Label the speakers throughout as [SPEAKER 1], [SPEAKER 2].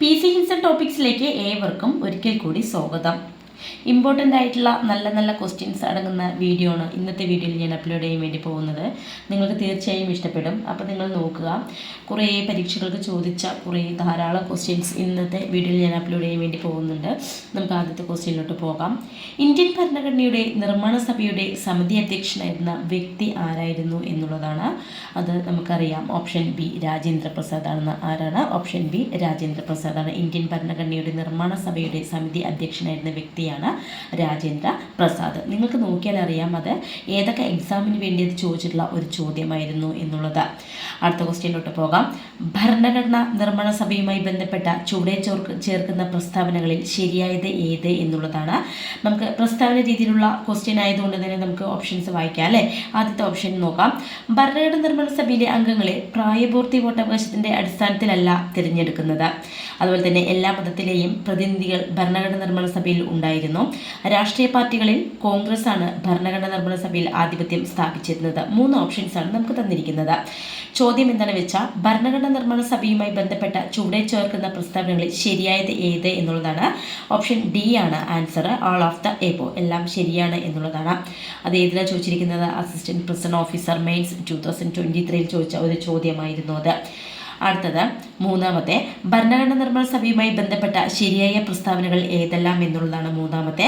[SPEAKER 1] P C ഹിൻസൺ ടോപ്പിക്സിലേക്ക് ഏവർക്കും ഒരിക്കൽ കൂടി സ്വാഗതം. ഇമ്പോർട്ടന്റ് ആയിട്ടുള്ള നല്ല നല്ല ക്വസ്റ്റ്യൻസ് അടങ്ങുന്ന വീഡിയോ ആണ് ഇന്നത്തെ വീഡിയോയിൽ ഞാൻ അപ്ലോഡ് ചെയ്യാൻ വേണ്ടി പോകുന്നത്. നിങ്ങൾക്ക് തീർച്ചയായും ഇഷ്ടപ്പെടും. അപ്പോൾ നിങ്ങൾ നോക്കുക. കുറേ പരീക്ഷകൾക്ക് ചോദിച്ച കുറേ ധാരാളം ക്വസ്റ്റ്യൻസ് ഇന്നത്തെ വീഡിയോയിൽ ഞാൻ അപ്ലോഡ് ചെയ്യാൻ വേണ്ടി പോകുന്നുണ്ട്. നമുക്ക് ആദ്യത്തെ ക്വസ്റ്റ്യനിലോട്ട് പോകാം. ഇന്ത്യൻ ഭരണഘടനയുടെ നിർമ്മാണ സഭയുടെ സമിതി അധ്യക്ഷനായിരുന്ന വ്യക്തി ആരായിരുന്നു എന്നുള്ളതാണ്. അത് നമുക്കറിയാം. ഓപ്ഷൻ ബി രാജേന്ദ്ര പ്രസാദ് ആണെന്ന് ആരാണ്? ഓപ്ഷൻ ബി രാജേന്ദ്ര പ്രസാദ് ആണ്. ഇന്ത്യൻ ഭരണഘടനയുടെ നിർമ്മാണ സഭയുടെ സമിതി അധ്യക്ഷനായിരുന്ന വ്യക്തിയാണ് രാജേന്ദ്ര പ്രസാദ്. നിങ്ങൾക്ക് നോക്കിയാൽ അറിയാം അത് ഏതൊക്കെ എക്സാമിന് വേണ്ടി അത് ചോദിച്ചിട്ടുള്ള ഒരു ചോദ്യമായിരുന്നു എന്നുള്ളത്. അടുത്ത ക്വസ്റ്റ്യനിലോട്ട് പോകാം. ഭരണഘടനാ നിർമ്മാണ സഭയുമായി ബന്ധപ്പെട്ട ചുവടെ ചോർക്ക് ചേർക്കുന്ന പ്രസ്താവനകളിൽ ശരിയായത് ഏത് എന്നുള്ളതാണ്. നമുക്ക് പ്രസ്താവന രീതിയിലുള്ള ക്വസ്റ്റ്യൻ ആയതുകൊണ്ട് തന്നെ നമുക്ക് ഓപ്ഷൻസ് വായിക്കാം അല്ലേ? ആദ്യത്തെ ഓപ്ഷൻ നോക്കാം. ഭരണഘടനാ നിർമ്മാണ സഭയിലെ അംഗങ്ങളെ പ്രായപൂർത്തി വോട്ടവകാശത്തിന്റെ അടിസ്ഥാനത്തിലല്ല തിരഞ്ഞെടുക്കുന്നത്. അതുപോലെ തന്നെ എല്ലാ മതത്തിലെയും പ്രതിനിധികൾ ഭരണഘടനാ നിർമ്മാണ സഭയിൽ ഉണ്ടായിരുന്നു. രാഷ്ട്രീയ പാർട്ടികളിൽ കോൺഗ്രസ് ആണ് ഭരണഘടനാ നിർമ്മാണ സഭയിൽ ആധിപത്യം സ്ഥാപിച്ചിരുന്നത്. മൂന്ന് ഓപ്ഷൻസ് ആണ് നമുക്ക് തന്നിരിക്കുന്നത്. ചോദ്യം എന്താണ് വെച്ചാൽ ഭരണഘടനാ നിർമ്മാണ സഭയുമായി ബന്ധപ്പെട്ട ചുവടെ ചേർക്കുന്ന പ്രസ്താവനകളിൽ ശരിയായത് ഏത് എന്നുള്ളതാണ്. ഓപ്ഷൻ ഡി ആണ് answer. All of the above. എല്ലാം ശരിയാണ് എന്നുള്ളതാണ്. അത് ഏതിലാണ് ചോദിച്ചിരിക്കുന്നത്? Assistant president officer mains two thousand ത്രീയിൽ ചോദിച്ച ഒരു ചോദ്യമായിരുന്നു അത്. അടുത്തത് മൂന്നാമത്തെ ഭരണഘടന നിർമ്മാണ സഭയുമായി ബന്ധപ്പെട്ട ശരിയായ പ്രസ്താവനകൾ ഏതെല്ലാം എന്നുള്ളതാണ് മൂന്നാമത്തെ.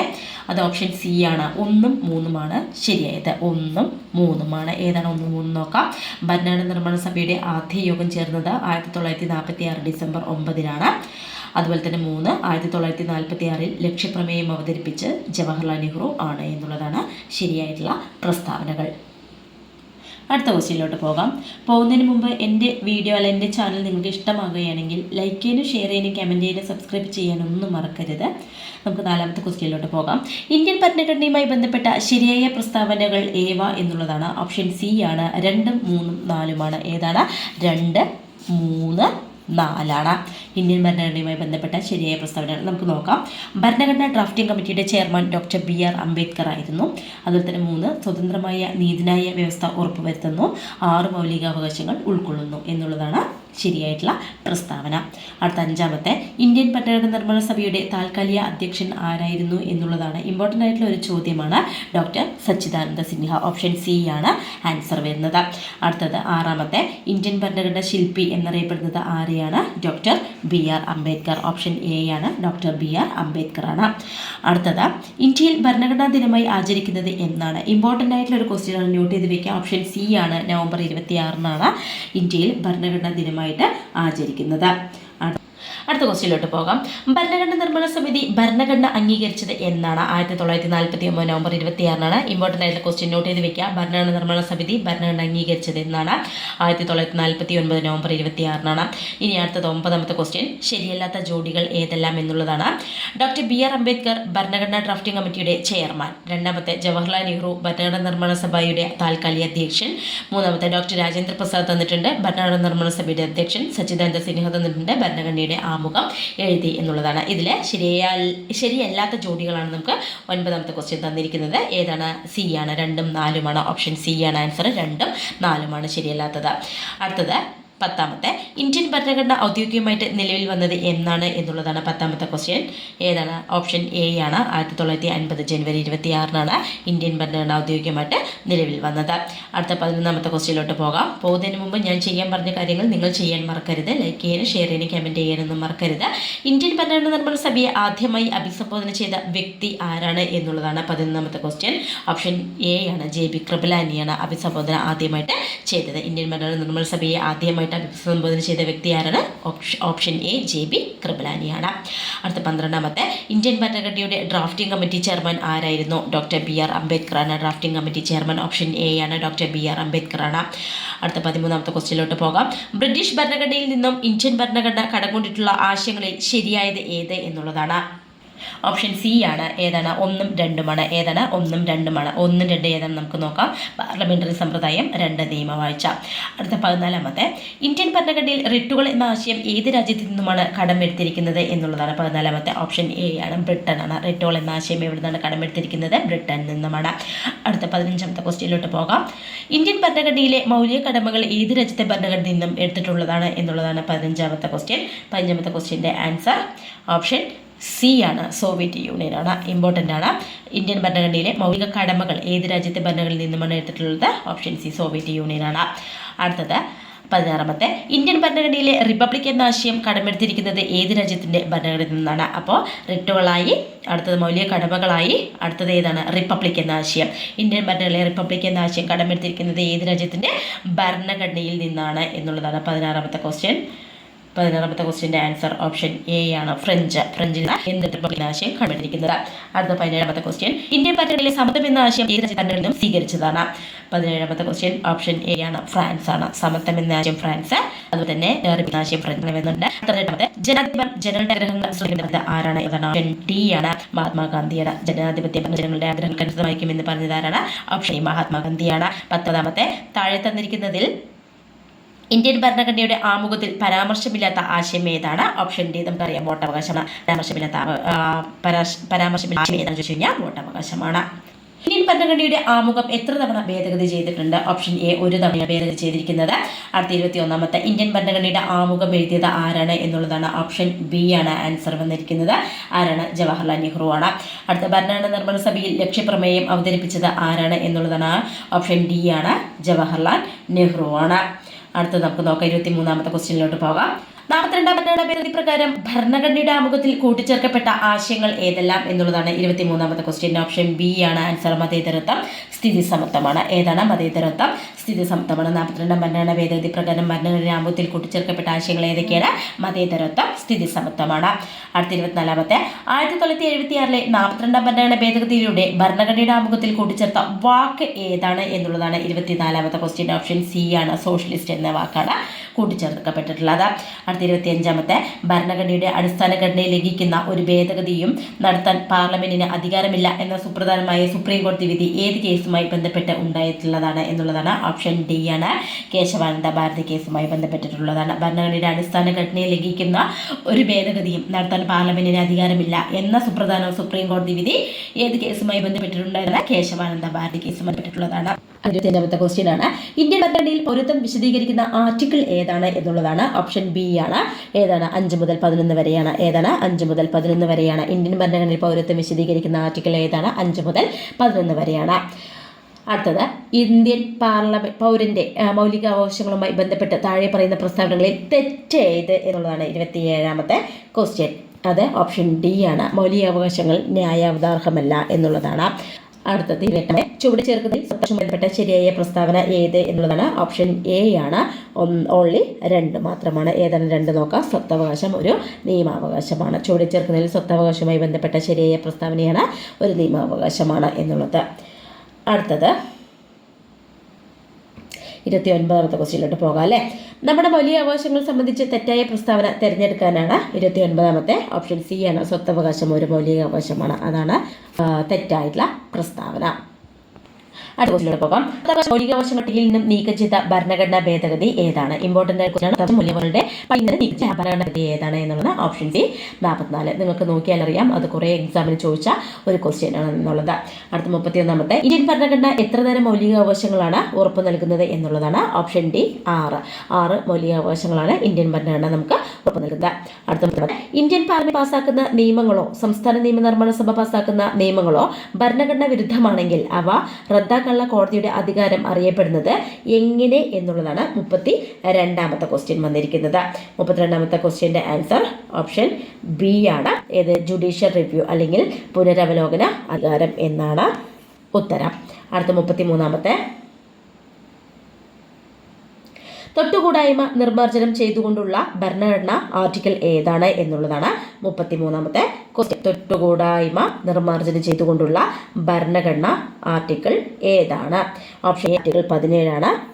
[SPEAKER 1] അത് ഓപ്ഷൻ സി ആണ്. ഒന്നും മൂന്നുമാണ് ശരിയായത്. ഒന്നും മൂന്നുമാണ്. ഏതാണ് ഒന്നും മൂന്നും നോക്കാം. ഭരണഘടന നിർമ്മാണ സഭയുടെ ആദ്യ യോഗം ചേർന്നത് ആയിരത്തി തൊള്ളായിരത്തി നാൽപ്പത്തി ആറ് ഡിസംബർ ഒമ്പതിനാണ്. അതുപോലെ തന്നെ മൂന്ന് ആയിരത്തി തൊള്ളായിരത്തി നാൽപ്പത്തി ആറിൽ ലക്ഷ്യപ്രമേയം അവതരിപ്പിച്ച് ജവഹർലാൽ നെഹ്റു ആണ് എന്നുള്ളതാണ് ശരിയായിട്ടുള്ള പ്രസ്താവനകൾ. അടുത്ത ക്വസ്റ്റ്യനിലോട്ട് പോകാം. പോകുന്നതിന് മുമ്പ് എന്റെ വീഡിയോ അല്ല എന്റെ ചാനൽ നിങ്ങൾക്ക് ഇഷ്ടമാകുകയാണെങ്കിൽ ലൈക്ക് ചെയ്യാനും ഷെയർ ചെയ്യാനും കമന്റ് ചെയ്യാനും സബ്സ്ക്രൈബ് ചെയ്യാനൊന്നും മറക്കരുത്. നമുക്ക് നാലാമത്തെ ക്വസ്റ്റ്യനിലോട്ട് പോകാം. ഇന്ത്യൻ ഭരണഘടനയുമായി ബന്ധപ്പെട്ട ശരിയായ പ്രസ്താവനകൾ ഏവ എന്നുള്ളതാണ്. ഓപ്ഷൻ സി ആണ്. രണ്ടും മൂന്നും നാലുമാണ്. ഏതാണ്? രണ്ട് മൂന്ന് നാലാണ്. ഇന്ത്യൻ ഭരണഘടനയുമായി ബന്ധപ്പെട്ട ശരിയായ പ്രസ്താവനകൾ നമുക്ക് നോക്കാം. ഭരണഘടനാ ഡ്രാഫ്റ്റിംഗ് കമ്മിറ്റിയുടെ chairman doctor B R Ambedkar ആയിരുന്നു. അതുപോലെ തന്നെ മൂന്ന് സ്വതന്ത്രമായ നീതിന്യായ വ്യവസ്ഥ ഉറപ്പുവരുത്തുന്നു. ആറ് മൗലികാവകാശങ്ങൾ ഉൾക്കൊള്ളുന്നു എന്നുള്ളതാണ് ശരിയായിട്ടുള്ള പ്രസ്താവന. അടുത്ത അഞ്ചാമത്തെ ഇന്ത്യൻ ഭരണഘടന നിർമ്മാണ സഭയുടെ താൽക്കാലിക അധ്യക്ഷൻ ആരായിരുന്നു എന്നുള്ളതാണ് ഇമ്പോർട്ടന്റ് ആയിട്ടുള്ള ഒരു ചോദ്യമാണ് doctor Sachchidananda Sinha. Option C ആണ് ആൻസർ വരുന്നത്. അടുത്തത് ആറാമത്തെ ഇന്ത്യൻ ഭരണഘടന ശില്പി എന്നറിയപ്പെടുന്നത് ആരെയാണ്? Doctor B R Ambedkar option A ആണ്. ഡോക്ടർ ബി ആർ അംബേദ്കർ ആണ് അടുത്തത് ഇന്ത്യയിൽ ഭരണഘടനാ ദിനമായി ആചരിക്കുന്നത് എന്നാണ്. ഇമ്പോർട്ടന്റ് ആയിട്ടുള്ള ഒരു ക്വസ്റ്റ്യൻ ആണ്. നോട്ട് ചെയ്ത് വെക്കുക. ഓപ്ഷൻ സി ആണ്. നവംബർ ഇരുപത്തി ആറിനാണ് ഇന്ത്യയിൽ ഭരണഘടനാ ദിനമായിട്ട് ആചരിക്കുന്നത്. അടുത്ത ക്വസ്റ്റ്യനിലോട്ട് പോകാം. ഭരണഘടന നിർമ്മാണ സമിതി ഭരണഘടന അംഗീകരിച്ചത് എന്നാണ് ആയിരത്തി തൊള്ളായിരത്തി നാൽപ്പത്തി ഒമ്പത് നവംബർ ഇരുപത്തിയാറിനാണ്. ഇമ്പോർട്ടന്റ് ആയിട്ടുള്ള ക്വസ്റ്റ്യൻ നോട്ട് ചെയ്ത് വെക്കുക. ഭരണഘടന നിർമ്മാണ സമിതി ഭരണഘടന അംഗീകരിച്ചത് എന്നാണ് ആയിരത്തി തൊള്ളായിരത്തി നാൽപ്പത്തി ഒൻപത് നവംബർ ഇരുപത്തിയാറിനാണ്. ഇനി അടുത്തത് ഒമ്പതാമത്തെ ക്വസ്റ്റ്യൻ ശരിയല്ലാത്ത ജോഡികൾ ഏതെല്ലാം എന്നുള്ളതാണ്. ഡോക്ടർ ബി ആർ അംബേദ്കർ ഭരണഘടനാ ഡ്രാഫ്റ്റിംഗ് കമ്മിറ്റിയുടെ ചെയർമാൻ രണ്ടാമത്തെ ജവഹർലാൽ നെഹ്റു ഭരണഘടന നിർമ്മാണ സഭയുടെ താൽക്കാലിക അധ്യക്ഷൻ. മൂന്നാമത്തെ ഡോക്ടർ രാജേന്ദ്ര പ്രസാദ് തന്നിട്ടുണ്ട് ഭരണഘടന നിർമ്മാണ സഭയുടെ അധ്യക്ഷൻ. സച്ചിദാനന്ദ സിൻഹ തന്നിട്ടുണ്ട് ഭരണഘടനയുടെ ആമുഖം എഴുതി എന്നുള്ളതാണ്. ഇതിൽ ശരിയാ ശരിയല്ലാത്ത ജോഡികളാണ് നമുക്ക് ഒൻപതാമത്തെ ക്വസ്റ്റ്യൻ തന്നിരിക്കുന്നത്. ഏതാണ്? സി ആണ്. രണ്ടും നാലുമാണ്. ഓപ്ഷൻ സി ആണ്. ആൻസർ രണ്ടും നാലുമാണ് ശരിയല്ലാത്തത്. അടുത്തത് പത്താമത്തെ. ഇന്ത്യൻ ഭരണഘടന ഔദ്യോഗികമായിട്ട് നിലവിൽ വന്നത് എന്നാണ് എന്നുള്ളതാണ് പത്താമത്തെ ക്വസ്റ്റ്യൻ ഏതാണ്? ഓപ്ഷൻ എ ആണ്. ആയിരത്തി തൊള്ളായിരത്തി അൻപത് ജനുവരി ഇരുപത്തി ആറിനാണ് ഇന്ത്യൻ ഭരണഘടന ഔദ്യോഗികമായിട്ട് നിലവിൽ വന്നത്. അടുത്ത പതിനൊന്നാമത്തെ ക്വസ്റ്റ്യനിലോട്ട് പോകാം. പോകുന്നതിന് മുമ്പ് ഞാൻ ചെയ്യാൻ പറഞ്ഞ കാര്യങ്ങൾ നിങ്ങൾ ചെയ്യാൻ മറക്കരുത്. ലൈക്ക് ചെയ്യാനും ഷെയർ ചെയ്യാനും കമന്റ് ചെയ്യാനൊന്നും മറക്കരുത്. ഇന്ത്യൻ ഭരണഘടന നിർമ്മാണ സഭയെ ആദ്യമായി അഭിസംബോധന ചെയ്ത വ്യക്തി ആരാണ് എന്നുള്ളതാണ് പതിനൊന്നാമത്തെ ക്വസ്റ്റ്യൻ ഓപ്ഷൻ എ ആണ്. ജെ ബി കൃപലാനിയാണ് അഭിസംബോധന ആദ്യമായിട്ട് ചെയ്തത്. ഇന്ത്യൻ ഭരണഘടന നിർമ്മാണ സഭയെ ആദ്യമായിട്ട് അഭിസംബോധന ചെയ്ത വ്യക്തി ആരാണ്? ഓപ്ഷൻ എ ജെ ബി കൃപലാനിയാണ്. അടുത്ത പന്ത്രണ്ടാമത്തെ ഇന്ത്യൻ ഭരണഘടനയുടെ ഡ്രാഫ്റ്റിംഗ് കമ്മിറ്റി ചെയർമാൻ ആരായിരുന്നു? ഡോക്ടർ ബി ആർ അംബേദ്കർ ആണ് drafting committee chairman option A ആണ് ഡോക്ടർ ബി ആർ അംബേദ്കർ ആണ് അടുത്ത പതിമൂന്നാമത്തെ ക്വസ്റ്റ്യനിലോട്ട് പോകാം. ബ്രിട്ടീഷ് ഭരണഘടനയിൽ നിന്നും ഇന്ത്യൻ ഭരണഘടന കടംകൊണ്ടിട്ടുള്ള ആശയങ്ങളിൽ ശരിയായത് ഏത് എന്നുള്ളതാണ്. ഓപ്ഷൻ സി ആണ്. ഏതാണ്? ഒന്നും രണ്ടുമാണ് ഏതാണ്? ഒന്നും രണ്ടുമാണ് ഒന്നും രണ്ട് ഏതാണ് നമുക്ക് നോക്കാം. പാർലമെന്ററി സമ്പ്രദായം രണ്ട് നിയമവാഴ്ച. അടുത്ത പതിനാലാമത്തെ. ഇന്ത്യൻ ഭരണഘടനയിൽ റിട്ടുകൾ എന്ന ആശയം ഏത് രാജ്യത്തു നിന്നുമാണ് കടമെടുത്തിരിക്കുന്നത് എന്നുള്ളതാണ് പതിനാലാമത്തെ. ഓപ്ഷൻ എ ആണ്. ബ്രിട്ടൻ ആണ്. റിട്ടുകൾ എന്ന ആശയം എവിടെ നിന്നാണ് കടമെടുത്തിരിക്കുന്നത്? ബ്രിട്ടനിൽ നിന്നുമാണ്. അടുത്ത പതിനഞ്ചാമത്തെ ക്വസ്റ്റ്യനിലോട്ട് പോകാം. ഇന്ത്യൻ ഭരണഘടനയിലെ മൗലിക കടമകൾ ഏത് രാജ്യത്തെ ഭരണഘടനയിൽ നിന്നും എടുത്തിട്ടുള്ളതാണ് എന്നുള്ളതാണ് പതിനഞ്ചാമത്തെ ക്വസ്റ്റ്യൻ. പതിനഞ്ചാമത്തെ ക്വസ്റ്റ്യന്റെ ആൻസർ. ഓപ്ഷൻ സി ആണ്. സോവിയറ്റ് യൂണിയൻ ആണ്. ഇമ്പോർട്ടന്റ് ആണ്. ഇന്ത്യൻ ഭരണഘടനയിലെ മൗലിക കടമകൾ ഏത് രാജ്യത്തെ ഭരണഘടനയിൽ നിന്നുമാണ് എടുത്തിട്ടുള്ളത്? ഓപ്ഷൻ സി സോവിയറ്റ് യൂണിയൻ ആണ്. അടുത്തത് പതിനാറാമത്തെ. ഇന്ത്യൻ ഭരണഘടനയിലെ റിപ്പബ്ലിക് എന്ന ആശയം കടമെടുത്തിരിക്കുന്നത് ഏത് രാജ്യത്തിന്റെ ഭരണഘടനയിൽ നിന്നാണ്? അപ്പോൾ റിട്ടുകളായി അടുത്തത് മൗലിക കടമകളായി അടുത്തത് ഏതാണ്? റിപ്പബ്ലിക് എന്ന ആശയം. ഇന്ത്യൻ ഭരണഘടനയിലെ റിപ്പബ്ലിക് എന്ന ആശയം കടമെടുത്തിരിക്കുന്നത് ഏത് രാജ്യത്തിന്റെ ഭരണഘടനയിൽ നിന്നാണ് എന്നുള്ളതാണ് പതിനാറാമത്തെ ക്വസ്റ്റ്യൻ പതിനാറാമത്തെ ക്വസ്റ്റ്യന്റെ ആൻസർ ഓപ്ഷൻ എ ആണ്. ഫ്രഞ്ച് ഫ്രഞ്ചിൽ നിന്ന് ആശയം കണ്ടുപിടിക്കുന്നത്. അടുത്ത പതിനേഴാമത്തെ ക്വസ്റ്റ്യൻ ഇന്ത്യൻ ഭരണഘടനയിലെ സമത്വം എന്ന ആശയം ഏത് രാജ്യത്തിൽ നിന്നും സ്വീകരിച്ചതാണ്. പതിനേഴാമത്തെ ക്വസ്റ്റ്യൻ ഓപ്ഷൻ എ ആണ്. ഫ്രാൻസ് ആണ്. സമത്വം എന്ന ആശയം ഫ്രാൻസ്. അതുപോലെ തന്നെ വേറെ ആശയം ഫ്രഞ്ച് വരുന്നുണ്ട്. പതിനെട്ടാമത്തെ ജനാധിപത്യം ജനങ്ങളുടെ ആഗ്രഹങ്ങൾ ശ്രമിക്കുന്നത് ആരാണ് ഏതാണ് ഓപ്ഷൻ ടി ആണ്. മഹാത്മാഗാന്ധിയാണ് ജനാധിപത്യം ജനങ്ങളുടെ ആഗ്രഹങ്ങൾ അനുസൃതമായിരിക്കുമെന്ന് പറഞ്ഞത് ആരാണ്? ഓപ്ഷൻ മഹാത്മാഗാന്ധിയാണ്. പത്തൊമ്പതാമത്തെ താഴെ തന്നിരിക്കുന്നതിൽ ഇന്ത്യൻ ഭരണഘടനയുടെ ആമുഖത്തിൽ പരാമർശമില്ലാത്ത ആശയം ഏതാണ്? ഓപ്ഷൻ ഡി നമുക്കറിയാം വോട്ടവകാശമാണ്. പരാമർശമില്ലാത്ത പരാമർശമില്ലാത്ത ആശയം ഏതാണെന്ന് ചോദിച്ചു കഴിഞ്ഞാൽ വോട്ടവകാശമാണ്. ഇന്ത്യൻ ഭരണഘടനയുടെ ആമുഖം എത്ര തവണ ഭേദഗതി ചെയ്തിട്ടുണ്ട്? ഓപ്ഷൻ എ ഒരു തവണ ഭേദഗതി ചെയ്തിരിക്കുന്നത്. അടുത്ത ഇരുപത്തി ഒന്നാമത്തെ ഇന്ത്യൻ ഭരണഘടനയുടെ ആമുഖം എഴുതിയത് ആരാണ് എന്നുള്ളതാണ് ഓപ്ഷൻ ബി ആണ് ആൻസർ വന്നിരിക്കുന്നത്. ആരാണ്? ജവഹർലാൽ നെഹ്റു ആണ്. അടുത്ത ഭരണഘടന നിർമ്മാണ സഭയിൽ ലക്ഷ്യപ്രമേയം അവതരിപ്പിച്ചത് ആരാണ് എന്നുള്ളതാണ് ഓപ്ഷൻ ഡി ആണ്. ജവഹർലാൽ നെഹ്റു ആണ്. അടുത്തത് നമുക്ക് നോക്കാം. ഇരുപത്തി മൂന്നാമത്തെ ക്വസ്റ്റ്യനിലോട്ട് പോകാം. നാൽപ്പത്തിരണ്ടാം ഭരണഘടനാ ഭേദഗതി പ്രകാരം ഭരണഘടനയുടെ ആമുഖത്തിൽ കൂട്ടിച്ചേർക്കപ്പെട്ട ആശയങ്ങൾ ഏതെല്ലാം എന്നുള്ളതാണ് ഇരുപത്തി മൂന്നാമത്തെ ക്വസ്റ്റ്യൻ ഓപ്ഷൻ ബി ആണ് ആൻസർ മതേതരത്വം സ്ഥിതി സമത്വമാണ് ഏതാണ് മതേതരത്വം സ്ഥിതി സമത്വമാണ് നാൽപ്പത്തിരണ്ടാം ഭരണഘടനാ ഭേദഗതി പ്രകാരം ഭരണഘടനയുടെ ആമുഖത്തിൽ കൂട്ടിച്ചേർക്കപ്പെട്ട ആശയങ്ങൾ ഏതൊക്കെയാണ്? മതേതരത്വം സ്ഥിതി സമത്വമാണ് അടുത്ത ഇരുപത്തിനാലാമത്തെ. ആയിരത്തി തൊള്ളായിരത്തി എഴുപത്തി ആറിലെ നാൽപ്പത്തിരണ്ടാം ഭരണഘടനാ ഭേദഗതിയിലൂടെ ഭരണഘടനയുടെ ആമുഖത്തിൽ കൂട്ടിച്ചേർത്ത വാക്ക് ഏതാണ് എന്നുള്ളതാണ് ഇരുപത്തിനാലാമത്തെ ക്വസ്റ്റ്യൻ ഓപ്ഷൻ സി ആണ്. സോഷ്യലിസ്റ്റ് എന്ന വാക്കാണ് കൂട്ടിച്ചേർക്കപ്പെട്ടിട്ടുള്ളത്. അടുത്ത ഇരുപത്തി അഞ്ചാമത്തെ ഭരണഘടനയുടെ അടിസ്ഥാന ഘടനയെ ലംഘിക്കുന്ന ഒരു ഭേദഗതിയും നടത്താൻ പാർലമെന്റിന് അധികാരമില്ല എന്ന സുപ്രധാനമായ സുപ്രീം കോടതി വിധി ഏത് കേസുമായി ബന്ധപ്പെട്ട് ഉണ്ടായിട്ടുള്ളതാണ് എന്നുള്ളതാണ് ഓപ്ഷൻ ഡി ആണ്. കേശവാനന്ദ ഭാരതി കേസുമായി ബന്ധപ്പെട്ടിട്ടുള്ളതാണ്. ഭരണഘടനയുടെ അടിസ്ഥാന ഘടനയെ ലംഘിക്കുന്ന ഒരു ഭേദഗതിയും നടത്താൻ പാർലമെന്റിന് അധികാരമില്ല എന്ന സുപ്രധാന സുപ്രീം കോടതി വിധി ഏത് കേസുമായി ബന്ധപ്പെട്ടിട്ടുണ്ടായിരുന്ന കേശവാനന്ദ ഭാരതി കേസുമായി ബന്ധപ്പെട്ടിട്ടുള്ളതാണ്. ഇരുപത്തിയഞ്ചാമത്തെ ക്വസ്റ്റ്യൻ ആണ് ഇന്ത്യൻ ഭരണഘടനയിൽ പൗരത്വം വിശദീകരിക്കുന്ന ആർട്ടിക്കിൾ ഏതാണ് എന്നുള്ളതാണ് ഓപ്ഷൻ ബി ആണ്. ഏതാണ്? അഞ്ച് മുതൽ പതിനൊന്ന് വരെയാണ്. ഏതാണ്? അഞ്ച് മുതൽ പതിനൊന്ന് വരെയാണ്. ഇന്ത്യൻ ഭരണഘടനയിൽ പൗരത്വം വിശദീകരിക്കുന്ന ആർട്ടിക്കിൾ ഏതാണ്? അഞ്ച് മുതൽ പതിനൊന്ന് വരെയാണ്. അടുത്തത് ഇന്ത്യൻ പാർലമെന്റ് പൗരന്റെ മൗലിക അവകാശങ്ങളുമായി ബന്ധപ്പെട്ട് താഴെ പറയുന്ന പ്രസ്താവനകളിൽ തെറ്റേത് എന്നുള്ളതാണ് ഇരുപത്തിയേഴാമത്തെ ക്വസ്റ്റ്യൻ. അത് ഓപ്ഷൻ ഡി ആണ്. മൗലികാവകാശങ്ങൾ ന്യായാവതാർഹമല്ല എന്നുള്ളതാണ്. അടുത്തത് ഇരുപത്തെട്ട് ചുവട് ചേർക്കുന്നതിൽ ബന്ധപ്പെട്ട ശരിയായ പ്രസ്താവന ഏത് എന്നുള്ളതാണ്. ഓപ്ഷൻ എ ആണ്. ഓൺലി രണ്ട് മാത്രമാണ്. ഏതാണ് രണ്ട് നോക്കാം. സ്വത്തവകാശം ഒരു നിയമാവകാശമാണ്. ചുവട് ചേർക്കുന്നതിൽ സ്വത്തവകാശവുമായി ബന്ധപ്പെട്ട ശരിയായ പ്രസ്താവനയാണ് ഒരു നിയമാവകാശമാണ് എന്നുള്ളത്. അടുത്തത് ഇരുപത്തി ഒൻപതാമത്തെ ക്വസ്റ്റ്യനിലോട്ട് പോകാം അല്ലേ? നമ്മുടെ വലിയ അവകാശങ്ങൾ സംബന്ധിച്ച് തെറ്റായ പ്രസ്താവന തിരഞ്ഞെടുക്കാനാണ് ഇരുപത്തി ഒൻപതാമത്തെ ഓപ്ഷൻ സി ആണ്. സ്വത്തവകാശം ഒരു മൗലിക അവകാശമാണ് അതാണ് തെറ്റായിട്ടുള്ള പ്രസ്താവന. അടുത്ത ക്വസ്റ്റിലോട്ട് പോകാം. മൗലികാവകാശ പട്ടികയിൽ നിന്നും നീക്കം ചെയ്ത ഭരണഘടനാ ഭേദഗതി ഏതാണ്? ഇമ്പോർട്ടന്റ് ക്വസ്റ്റാണ് മൂല്യങ്ങളുടെ പട്ടികയിൽ നീക്കം. ചെയ്ത ഭരണഘടനാ ഭേദഗതി ഏതാണ് എന്നുള്ളത് ഓപ്ഷൻ സി നാൽപ്പത്തിനാല് നിങ്ങൾക്ക് നോക്കിയാൽ അറിയാം. അത് കുറേ എക്സാമിന് ചോദിച്ച ഒരു ക്വസ്റ്റ്യൻ ആണ് എന്നുള്ളത്. അടുത്ത മുപ്പത്തി ഒന്നാമത്തെ ഇന്ത്യൻ ഭരണഘടന എത്ര തരം മൗലികാവകാശങ്ങളാണ് ഉറപ്പ് നൽകുന്നത് എന്നുള്ളതാണ് ഓപ്ഷൻ ഡി ആറ്. ആറ് മൗലികാവകാശങ്ങളാണ് ഇന്ത്യൻ ഭരണഘടന നമുക്ക് ഉറപ്പ് നൽകുന്നത്. അടുത്ത ഇന്ത്യൻ പാർലമെന്റ് പാസ്സാക്കുന്ന നിയമങ്ങളോ സംസ്ഥാന നിയമനിർമ്മാണ സഭ പാസ്സാക്കുന്ന നിയമങ്ങളോ ഭരണഘടന വിരുദ്ധമാണെങ്കിൽ അവ റദ്ദാക്കാനുള്ള കോടതിയുടെ അധികാരം അറിയപ്പെടുന്നത് എങ്ങനെ എന്നുള്ളതാണ് മുപ്പത്തി രണ്ടാമത്തെ ക്വസ്റ്റ്യൻ വന്നിരിക്കുന്നത്. മുപ്പത്തിരണ്ടാമത്തെ ക്വസ്റ്റ്യന്റെ ആൻസർ ഓപ്ഷൻ ബി ആണ്. ഏത്? ജുഡീഷ്യൽ റിവ്യൂ അല്ലെങ്കിൽ പുനരവലോകന അധികാരം എന്നാണ് ഉത്തരം. അടുത്ത മുപ്പത്തി മൂന്നാമത്തെ തൊട്ടുകൂടായ്മ നിർമ്മാർജനം ചെയ്തുകൊണ്ടുള്ള ഭരണഘടന ആർട്ടിക്കിൾ ഏതാണ് എന്നുള്ളതാണ് മുപ്പത്തിമൂന്നാമത്തെ ക്വസ്റ്റ്യൻ തൊട്ടുകൂടായ്മ നിർമ്മാർജനം ചെയ്തുകൊണ്ടുള്ള ഭരണഘടന ആർട്ടിക്കിൾ ഏതാണ്? ഓപ്ഷൻ ആർട്ടിക്കിൾ പതിനേഴാണ്.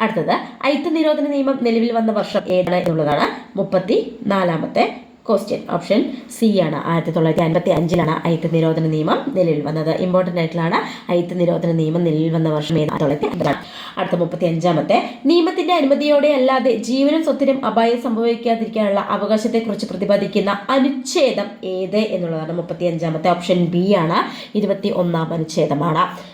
[SPEAKER 1] അടുത്തത് ഐത്ത നിരോധന നിയമം നിലവിൽ വന്ന വർഷം ഏതാണ് എന്നുള്ളതാണ് മുപ്പത്തി നാലാമത്തെ ക്വസ്റ്റ്യൻ ഓപ്ഷൻ സി ആണ്. ആയിരത്തി തൊള്ളായിരത്തി അൻപത്തി അഞ്ചിലാണ് ഐത്ത നിരോധന നിയമം നിലവിൽ വന്നത്. ഇമ്പോർട്ടന്റ് ആയിട്ടുള്ളതാണ് ഐത്ത നിരോധന നിയമം നിലവിൽ വന്ന വർഷം ഏതാണ്. തൊള്ളായിരത്തി അടുത്ത മുപ്പത്തി അഞ്ചാമത്തെ നിയമത്തിന്റെ അനുമതിയോടെ അല്ലാതെ ജീവനും സ്വത്തിനും അപായം സംഭവിക്കാതിരിക്കാനുള്ള അവകാശത്തെക്കുറിച്ച് പ്രതിപാദിക്കുന്ന അനുച്ഛേദം ഏത് എന്നുള്ളതാണ് മുപ്പത്തി അഞ്ചാമത്തെ ഓപ്ഷൻ ബി ആണ്. ഇരുപത്തി ഒന്നാം അനുച്ഛേദമാണ്.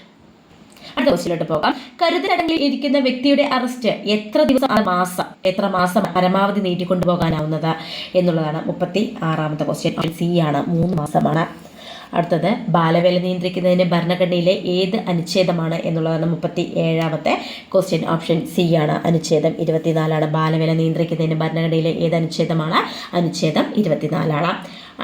[SPEAKER 1] അടുത്ത ക്വസ്റ്റിലോട്ട് പോകാം. കരുതലടങ്ങിൽ ഇരിക്കുന്ന വ്യക്തിയുടെ അറസ്റ്റ് എത്ര ദിവസം മാസം എത്ര മാസം പരമാവധി നീട്ടിക്കൊണ്ടുപോകാനാവുന്നത് എന്നുള്ളതാണ് മുപ്പത്തി ആറാമത്തെ ക്വസ്റ്റ്യൻ. സി ആണ് മൂന്ന് മാസമാണ്. അടുത്തത് ബാലവേല നിയന്ത്രിക്കുന്നതിന് ഭരണഘടനയിലെ ഏത് അനുച്ഛേദമാണ് എന്നുള്ളതാണ് മുപ്പത്തി ഏഴാമത്തെ ക്വസ്റ്റ്യൻ ഓപ്ഷൻ സി ആണ് അനുച്ഛേദം ഇരുപത്തിനാലാണ്. ബാലവേല നിയന്ത്രിക്കുന്നതിന് ഭരണഘടനയിലെ ഏത് അനുച്ഛേദമാണ്? അനുച്ഛേദം ഇരുപത്തിനാലാണ്.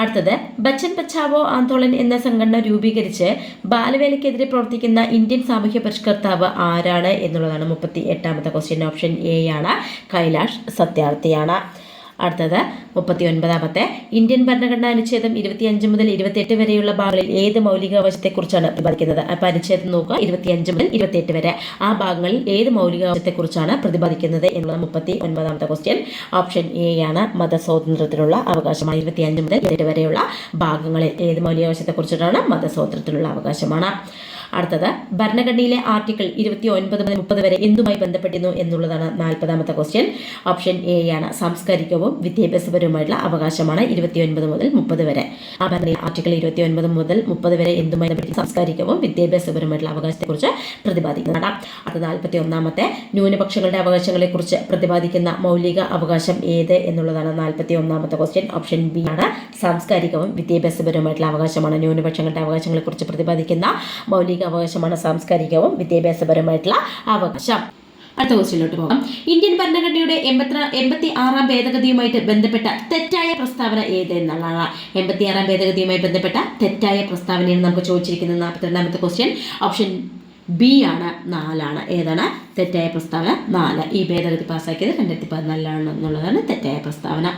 [SPEAKER 1] അടുത്തത് ബച്ചൻ ബച്ചാവോ ആന്തോളൻ എന്ന സംഘടന രൂപീകരിച്ച് ബാലവേലയ്ക്കെതിരെ പ്രവർത്തിക്കുന്ന ഇന്ത്യൻ സാമൂഹ്യ പരിഷ്കർത്താവ് ആരാണ് എന്നുള്ളതാണ് മുപ്പത്തി എട്ടാമത്തെ ക്വസ്റ്റ്യൻ ഓപ്ഷൻ എ ആണ് കൈലാഷ് സത്യാർത്ഥിയാണ്. അടുത്തത് മുപ്പത്തി ഒൻപതാമത്തെ ഇന്ത്യൻ ഭരണഘടനാ അനുച്ഛേദം ഇരുപത്തിയഞ്ച് മുതൽ ഇരുപത്തിയെട്ട് വരെയുള്ള ഭാഗങ്ങളിൽ ഏത് മൗലികാവകാശത്തെക്കുറിച്ചാണ് പ്രതിപാദിക്കുന്നത്? അപ്പോൾ അനുച്ഛേദം നോക്കുക. ഇരുപത്തിയഞ്ച് മുതൽ ഇരുപത്തിയെട്ട് വരെ ആ ഭാഗങ്ങളിൽ ഏത് മൗലികാവകാശത്തെക്കുറിച്ചാണ് പ്രതിപാദിക്കുന്നത് എന്നുള്ള മുപ്പത്തി ഒൻപതാമത്തെ ക്വസ്റ്റ്യൻ ഓപ്ഷൻ എ ആണ് മതസ്വാതന്ത്ര്യത്തിനുള്ള അവകാശമാണ്. ഇരുപത്തിയഞ്ച് മുതൽ ഇരുപത്തെട്ട് വരെയുള്ള ഭാഗങ്ങളിൽ ഏത് മൗലികാവകാശത്തെക്കുറിച്ചിട്ടാണ് മതസ്വാതന്ത്ര്യത്തിനുള്ള അവകാശമാണ്. അടുത്തത് ഭരണഘടനയിലെ ആർട്ടിക്കിൾ ഇരുപത്തി ഒൻപത് മുതൽ മുപ്പത് വരെ എന്തുമായി ബന്ധപ്പെട്ടിരുന്നു എന്നുള്ളതാണ് നാൽപ്പതാമത്തെ ക്വസ്റ്റ്യൻ ഓപ്ഷൻ എ ആണ് സാംസ്കാരികവും വിദ്യാഭ്യാസപരവുമായിട്ടുള്ള അവകാശമാണ് ഇരുപത്തി ഒൻപത് മുതൽ മുപ്പത് വരെ. ആ ഭരണയിൽ ആർട്ടിക്കിൾ ഇരുപത്തി ഒൻപത് മുതൽ മുപ്പത് വരെ എന്തുമായി ബന്ധപ്പെട്ട് സാംസ്കാരികവും വിദ്യാഭ്യാസപരവുമായിട്ടുള്ള അവകാശത്തെക്കുറിച്ച് പ്രതിപാദിക്കുന്നതാണ്. അത് നാൽപ്പത്തി ഒന്നാമത്തെ ന്യൂനപക്ഷങ്ങളുടെ അവകാശങ്ങളെക്കുറിച്ച് പ്രതിപാദിക്കുന്ന മൗലിക അവകാശം ഏത് എന്നുള്ളതാണ് നാൽപ്പത്തി ഒന്നാമത്തെ ക്വസ്റ്റ്യൻ ഓപ്ഷൻ ബി ആണ് സാംസ്കാരികവും വിദ്യാഭ്യാസപരവുമായിട്ടുള്ള അവകാശമാണ്. ന്യൂനപക്ഷങ്ങളുടെ അവകാശങ്ങളെക്കുറിച്ച് പ്രതിപാദിക്കുന്ന മൗലിക അവകാശമാണ് സാംസ്കാരികവും വിദ്യാഭ്യാസപരമായിട്ടുള്ള അവകാശം. അടുത്ത ക്വസ്റ്റ്യനിലോട്ട് പോകാം. ഇന്ത്യൻ ഭരണഘടനയുടെ എൺപത്തി എൺപത്തി ആറാം ഭേദഗതിയുമായിട്ട് ബന്ധപ്പെട്ട തെറ്റായ പ്രസ്താവന ഏത് എന്നുള്ളതാണ്. എൺപത്തി ആറാം ഭേദഗതിയുമായി ബന്ധപ്പെട്ട തെറ്റായ പ്രസ്താവനയാണ് നമുക്ക് ചോദിച്ചിരിക്കുന്നത്. നാൽപ്പത്തിരണ്ടാമത്തെ ക്വസ്റ്റ്യൻ ഓപ്ഷൻ ബി ആണ് നാലാണ്. ഏതാണ്? തെറ്റായ പ്രസ്താവന നാല്. ഈ ഭേദഗതി പാസ്സാക്കിയത് രണ്ടായിരത്തി പതിനാലിലാണ് എന്നുള്ളതാണ് തെറ്റായ പ്രസ്താവന.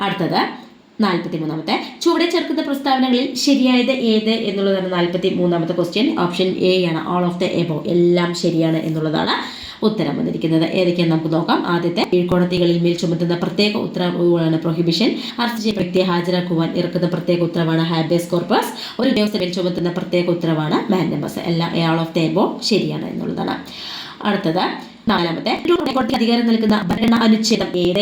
[SPEAKER 1] അടുത്തത് നാൽപ്പത്തി മൂന്നാമത്തെ ചുവടെ ചേർക്കുന്ന പ്രസ്താവനകളിൽ ശരിയായത് ഏത് എന്നുള്ളതാണ് നാൽപ്പത്തി മൂന്നാമത്തെ ക്വസ്റ്റ്യൻ ഓപ്ഷൻ എ ആണ്. ഓൾ ഓഫ് ദ എബോ എല്ലാം ശരിയാണ് എന്നുള്ളതാണ് ഉത്തരം വന്നിരിക്കുന്നത്. ഏതൊക്കെയാണ് നമുക്ക് നോക്കാം. ആദ്യത്തെ കീഴ്ക്കോടതികളിൽ മേൽ ചുമത്തുന്ന പ്രത്യേക ഉത്തരവുകളാണ് പ്രൊഹിബിഷൻ അറസ്റ്റ് ചെയ്ത വ്യക്തിയെ ഹാജരാക്കുവാൻ ഇറക്കുന്ന പ്രത്യേക ഉത്തരവാണ് ഹാബേസ് കോർപ്പസ് ഒരു ദിവസം മേൽ ചുമത്തുന്ന പ്രത്യേക ഉത്തരവാണ് മാൻഡമസ് എല്ലാം ഓൾ ഓഫ് ദ എബോ ശരിയാണ് എന്നുള്ളതാണ്. അടുത്തത് നാലാമത്തെ. ഹൈക്കോടതി അധികാരം നൽകുന്ന ഭരണ അനുച്ഛേദം ഏത്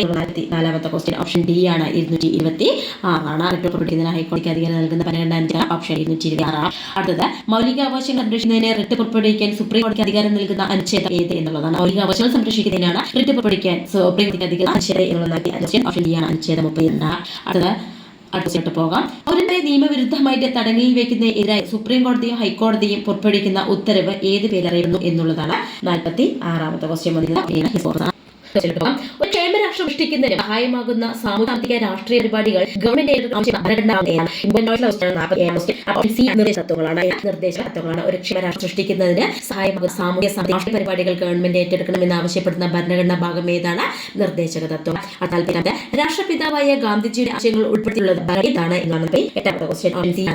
[SPEAKER 1] നാലാമത്തെ ക്വസ്റ്റ്യൻ ഓപ്ഷൻ ഡി ആണ് ഇരുന്നൂറ്റി ഇരുപത്തി ആറാണ്. ഏറ്റവും പുറപ്പെടുവിക്കുന്നതിന് ഹൈക്കോടതിക്ക് അധികാരം നൽകുന്ന ഭരണ അനുച്ഛേദം ഓപ്ഷൻ ഇരുന്നൂറ്റി ഇരുപത്തി ആറാണ്. അടുത്തത് മൗലികാവകാശങ്ങൾ സംരക്ഷിക്കുന്നതിന് റിട്ട് പുറപ്പെടുവിക്കാൻ സുപ്രീം കോടതിക്ക് അധികാരം നൽകുന്ന അനുച്ഛേദം ഏത് എന്നുള്ളതാണ്. മൗലികാവകാശങ്ങൾ സംരക്ഷിക്കുന്നതിനാണ് റിട്ട് പുറപ്പെടുവിക്കാൻ സുപ്രീം കോടതിക്ക് അധികാരം അനുച്ഛേദം എന്നുള്ളതാണ്. ഓപ്ഷൻ ഡി ആണ് അനുച്ഛേദം മുപ്പത്തി അടുത്തത് അടുത്തോട്ട് പോകാം. പൗരന്മാരെ നിയമവിരുദ്ധമായിട്ട് തടങ്കലിൽ വെക്കുന്നതിനെതിരായി സുപ്രീം കോടതിയും ഹൈക്കോടതിയും പുറപ്പെടുവിക്കുന്ന ഉത്തരവ് ഏത് പേരറിയുന്നു എന്നുള്ളതാണ് നാൽപ്പത്തി ആറാമത്തെ ക്വസ്റ്റ്യൻ ക്ഷേമരാഷ്ട്രം സൃഷ്ടിക്കുന്നതിന് സഹായമാകുന്ന സാമൂഹിക രാഷ്ട്രീയ പരിപാടികൾ ഗവൺമെന്റ് ഒരു ക്ഷേമരാഷ്ട്രം സൃഷ്ടിക്കുന്നതിന് സഹായമാകുന്ന സാമൂഹ്യ രാഷ്ട്രീയ പരിപാടികൾ ഗവൺമെന്റ് ഏറ്റെടുക്കണമെന്ന് ആവശ്യപ്പെടുന്ന ഭരണഘടനാ ഭാഗം ഏതാണ്? നിർദ്ദേശക തത്വം. താല്പര്യം രാഷ്ട്രപിതാവായ ഗാന്ധിജിയുടെ ആശയങ്ങൾ ഉൾപ്പെടുത്തിയുള്ളത് എന്നാണ്. സി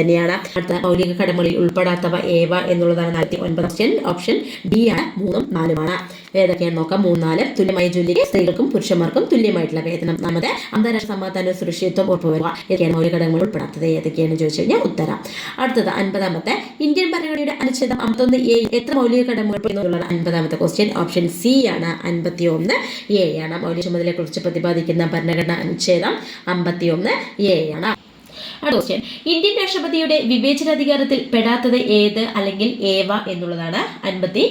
[SPEAKER 1] തന്നെയാണ്. അടുത്ത മൗലിക കടമകളിൽ ഉൾപ്പെടാത്തവ ഏവ എന്നുള്ളതാണ് നാൽപ്പത്തി ഒൻപത് ഓപ്ഷൻ ഡി ആണ്. മൂന്നും നാലുമാണ്. ഏതൊക്കെയാണ് നോക്കാം? മൂന്നാൽ തുല്യമായ ജോലിക്ക് സ്ത്രീകൾക്കും പുരുഷന്മാർക്കും തുല്യമായിട്ടുള്ള വേതനം. നമ്മുടെ അന്താരാഷ്ട്ര സമാധാന സുരക്ഷിതത്വം ഉറപ്പുവരുക. ഏതൊക്കെയാണ് ഒരു ഘടകങ്ങൾ ഉൾപ്പെടാത്തത് ഏതൊക്കെയാണ് ചോദിച്ചു കഴിഞ്ഞാൽ ഉത്തരം. അടുത്തത് അൻപതാമത്തെ ഇന്ത്യൻ ഭരണഘടനയുടെ അനുച്ഛേദം അമ്പത്തൊന്ന് എ എത്ര മൗലിക ഘടകങ്ങൾ ഉൾപ്പെടുന്നുള്ളതാണ് അൻപതാമത്തെ ക്വസ്റ്റ്യൻ ഓപ്ഷൻ സി ആണ് അൻപത്തി ഒന്ന് എ ആണ്. മൗലിക ചുമതലയെ കുറിച്ച് പ്രതിപാദിക്കുന്ന ഭരണഘടന അനുച്ഛേദം അമ്പത്തി ഒന്ന് എ ആണ്. അടുത്ത ക്വസ്റ്റ്യൻ ഇന്ത്യൻ രാഷ്ട്രപതിയുടെ വിവേചനാധികാരത്തിൽ പെടാത്തത് ഏത് അല്ലെങ്കിൽ ഏവ എന്നുള്ളതാണ് അൻപത്തി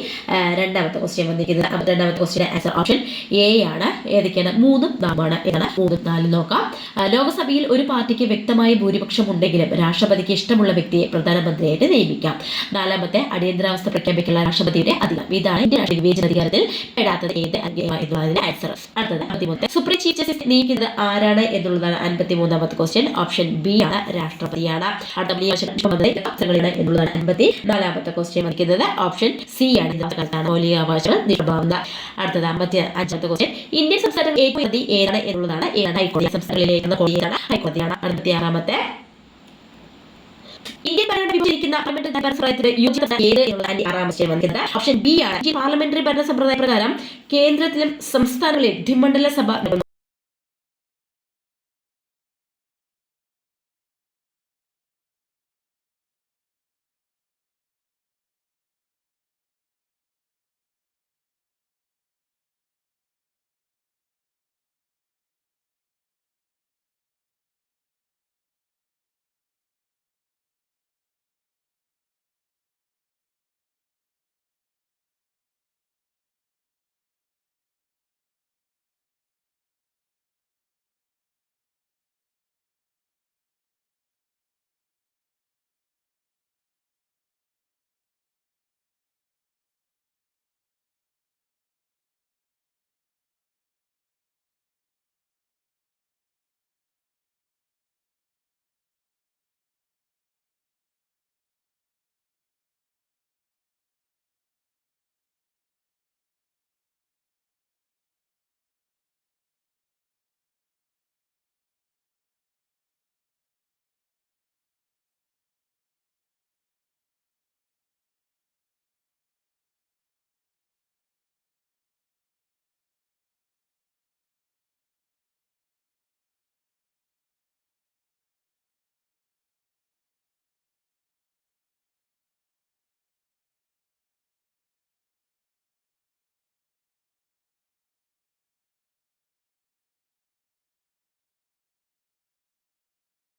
[SPEAKER 1] രണ്ടാമത്തെ ക്വസ്റ്റ്യൻ വന്നിരിക്കുന്നത്. രണ്ടാമത്തെ ക്വസ്റ്റ്യൻ ആൻസർ ഓപ്ഷൻ എ ആണ്. ഏതൊക്കെയാണ്? മൂന്നും നാമാണ് ഏതാണ്? മൂന്നും നാലും നോക്കാം. ലോകസഭയിൽ ഒരു പാർട്ടിക്ക് വ്യക്തമായ ഭൂരിപക്ഷം ഉണ്ടെങ്കിലും രാഷ്ട്രപതിക്ക് ഇഷ്ടമുള്ള വ്യക്തിയെ പ്രധാനമന്ത്രിയായിട്ട് നിയമിക്കാം. നാലാമത്തെ അടിയന്തരാവസ്ഥ പ്രഖ്യാപിക്കാനുള്ള രാഷ്ട്രപതിയുടെ അധികാരം. ഇതാണ് ഇന്ത്യൻ വിവേചനാധികാരത്തിൽ പെടാത്തത് ഏത് ആൻസർ അടുത്തത് സുപ്രീം ചീഫ് ജസ്റ്റിസ് നിയമിക്കുന്നത് ആരാണ് എന്നുള്ളതാണ് അൻപത്തി മൂന്നാമത്തെ ക്വസ്റ്റ്യൻ ഓപ്ഷൻ ബി ആണ് രാഷ്ട്രപതിയാണ്. അടുത്ത ഓപ്ഷൻ സി ആണ്. ഇന്നത്തെ കാലത്താണ് അടുത്തത് അമ്പത്തി അഞ്ചാമത്തെ ക്വസ്റ്റ്യൻ ഇന്ത്യൻ സംസ്ഥാനം ഏറ്റവും ഏതാണ് എന്നുള്ളതാണ് ഏതാണ് ഹൈക്കോടതി? സംസ്ഥാനങ്ങളിലെ കോടതി ഹൈക്കോടതിയാണ്. അറുപത്തി ആറാമത്തെ. ഇന്ത്യൻ ഭരണഘടന വിഭജിക്കുന്ന പാർലമെന്ററി ഭരണ യോജിച്ച ഏത് എന്നുള്ളതാണ് ആറാം വിഷയം വന്നിരിക്കുന്നത്. ഓപ്ഷൻ ബി ആണ്. പാർലമെന്ററി ഭരണ സമ്പ്രദായ പ്രകാരം കേന്ദ്രത്തിലും സംസ്ഥാനങ്ങളിലും ദ്വിമണ്ഡല സഭ